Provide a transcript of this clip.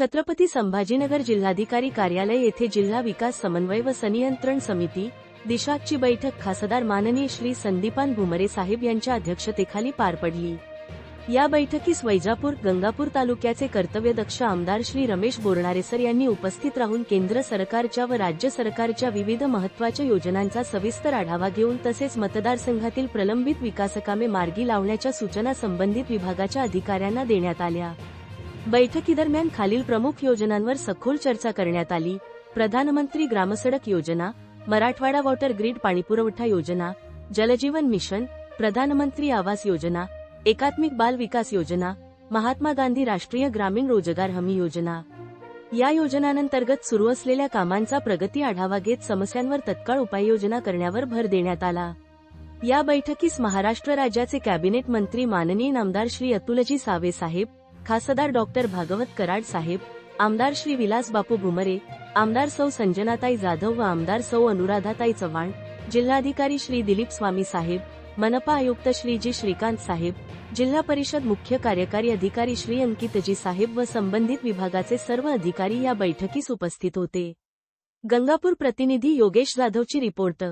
छत्रपती संभाजीनगर जिल्हाधिकारी कार्यालय येथे जिल्हा विकास समन्वय व संनियंत्रण समिती दिशाची बैठक खासदार माननीय श्री संदीपान भुमरे साहेब यांच्या अध्यक्षतेखाली पार पडली. या बैठकीस वैजापूर गंगापूर तालुक्याचे कर्तव्यदक्ष आमदार श्री रमेश बोरणारेसर यांनी उपस्थित राहून केंद्र सरकारच्या व राज्य सरकारच्या विविध महत्त्वाच्या योजनांचा सविस्तर आढावा घेऊन तसेच मतदारसंघातील प्रलंबित विकासकामे मार्गी लावण्याच्या सूचना संबंधित विभागाच्या अधिकाऱ्यांना देण्यात आल्या. बैठकीदरम्यान खालील प्रमुख योजनांवर सखोल चर्चा करण्यात आली. प्रधानमंत्री ग्रामसडक योजना मराठवाडा वॉटर ग्रीड पाणीपुरवठा योजना जलजीवन मिशन प्रधानमंत्री आवास योजना एकात्मिक बाल विकास योजना महात्मा गांधी राष्ट्रीय ग्रामीण रोजगार हमी योजना. या योजनांतर्गत सुरू असलेल्या कामांचा प्रगती आढावा घेत समस्यांवर तत्काळ उपाययोजना करण्यावर भर देण्यात आला. या बैठकीस महाराष्ट्र राज्याचे कॅबिनेट मंत्री माननीय नामदार श्री अतुलजी सावे साहेब खासदार डॉक्टर भागवत कराड साहेब आमदार श्री विलास बापू आमदार सौ संजनाताई जाधव व आमदार सौ अनुराधाताई चव्हाण जिल्हाधिकारी श्री दिलीप स्वामी साहेब मनपा आयुक्त श्री जी श्रीकांत साहेब जिल्हा परिषद मुख्य कार्यकारी अधिकारी श्री अंकितजी साहेब व संबंधित विभागाचे सर्व अधिकारी या बैठकीस उपस्थित होते. गंगापूर प्रतिनिधी योगेश जाधवची रिपोर्ट